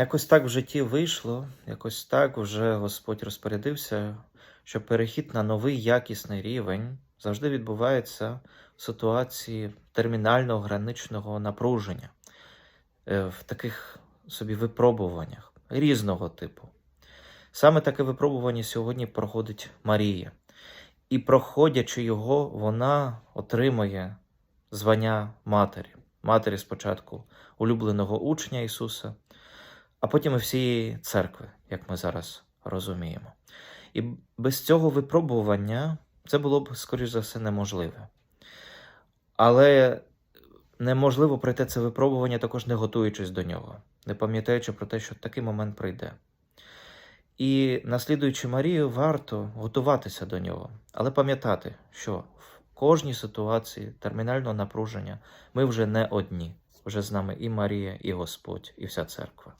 Якось так в житті вийшло, якось так вже Господь розпорядився, що перехід на новий якісний рівень завжди відбувається в ситуації термінального граничного напруження, е, в таких собі випробуваннях різного типу. Саме таке випробування сьогодні проходить Марія. І проходячи його, вона отримує звання матері. Матері спочатку улюбленого учня Ісуса, а потім і всієї церкви, як ми зараз розуміємо. І без цього випробування це було б, скоріш за все, неможливе. Але неможливо пройти це випробування, також не готуючись до нього, не пам'ятаючи про те, що такий момент прийде. І наслідуючи Марію, варто готуватися до нього, але пам'ятати, що в кожній ситуації термінального напруження ми вже не одні. Вже з нами і Марія, і Господь, і вся церква.